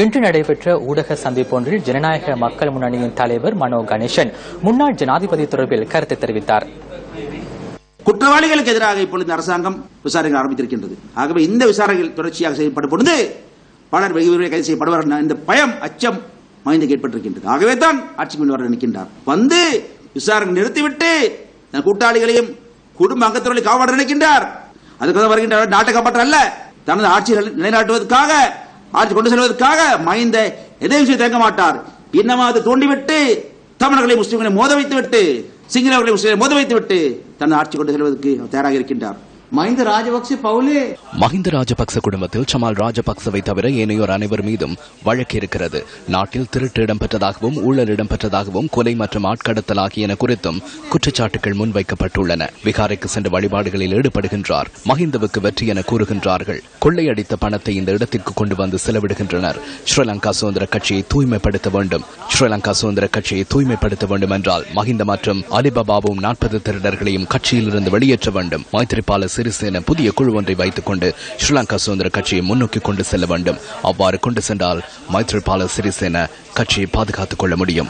இன்று நடைபெற்ற ஊடக சந்திப்பொன்றில் ஜனநாயக மக்கள் முன்னணியின் தலைவர் மனோ கணேசன் முன்னாள் ஜனாதிபதி தொடர்பில் கருத்து தெரிவித்தார். குற்றவாளிகளுக்கு எதிராக இப்பொழுது இந்த அரசாங்கம் விசாரணை ஆரம்பித்திருக்கின்றது. ஆகவே இந்த விசாரணைகள் தொடர்ச்சியாக செய்யப்படும் பொழுது பலர் வெகுவிரைவில் கைது செய்யப்படுவார் இந்த பயம் அச்சம் மகிழ்ந்து ஏற்பட்டிருக்கின்றது. ஆகவே தான் ஆட்சிக்கு கொண்டு வர நினைக்கின்றார். வந்து விசாரணை நிறுத்திவிட்டு கூட்டாளிகளையும் குடும்ப அங்கத்தினர்களை காப்பாற்ற நினைக்கின்றார். அதுக்காக வருகின்ற நாட்டை காப்பாற்ற அல்ல. தனது ஆட்சியை நிலைநாட்டுவதற்காக ஆட்சி கொண்டு செல்வதற்காக மைந்த எதை விஷயம் தேங்க மாட்டார். இன்னமாவது தூண்டிவிட்டு தமிழர்களை முஸ்லீம்களை மோத வைத்து விட்டு சிங்களவர்களை முஸ்லீம்களை மோத வைத்து விட்டு தன் ஆட்சி கொண்டு செல்வதற்கு தயாராக இருக்கின்றார். மஹிந்த ராஜபக்சே பவுலே. மஹிந்த ராஜபக்ச குடும்பத்தில் சமால் ராஜபக்சவை தவிர ஏனையோர் அனைவர் மீதும் வழக்கு இருக்கிறது. நாட்டில் திருட்டு இடம்பெற்றதாகவும் ஊழல் இடம்பெற்றதாகவும் கொலை மற்றும் ஆட்கடத்தல் ஆகியன குறித்தும் குற்றச்சாட்டுகள் முன்வைக்கப்பட்டுள்ளன. விகாரைக்கு சென்று வழிபாடுகளில் ஈடுபடுகின்றார். மஹிந்தவுக்கு வெற்றி என கூறுகின்றார்கள். கொள்ளையடித்த பணத்தை இந்த இடத்திற்கு கொண்டு வந்து செலவிடுகின்றனர். ஸ்ரீலங்கா சுதந்திர கட்சியை தூய்மைப்படுத்த வேண்டும். ஸ்ரீலங்கா சுதந்திர கட்சியை தூய்மைப்படுத்த வேண்டும் என்றால் மஹிந்த மற்றும் அலிபாபாவும் நாற்பது திருடர்களையும் கட்சியிலிருந்து வெளியேற்ற வேண்டும். மைத்திரிபால சிறிசேன புதிய குழு ஒன்றை வைத்துக் கொண்டு ஸ்ரீலங்கா சுதந்திர கட்சியை முன்னோக்கி கொண்டு செல்ல வேண்டும். அவ்வாறு கொண்டு சென்றால் மைத்ரிபால சிறிசேன கட்சியை பாதுகாத்துக் கொள்ள முடியும்.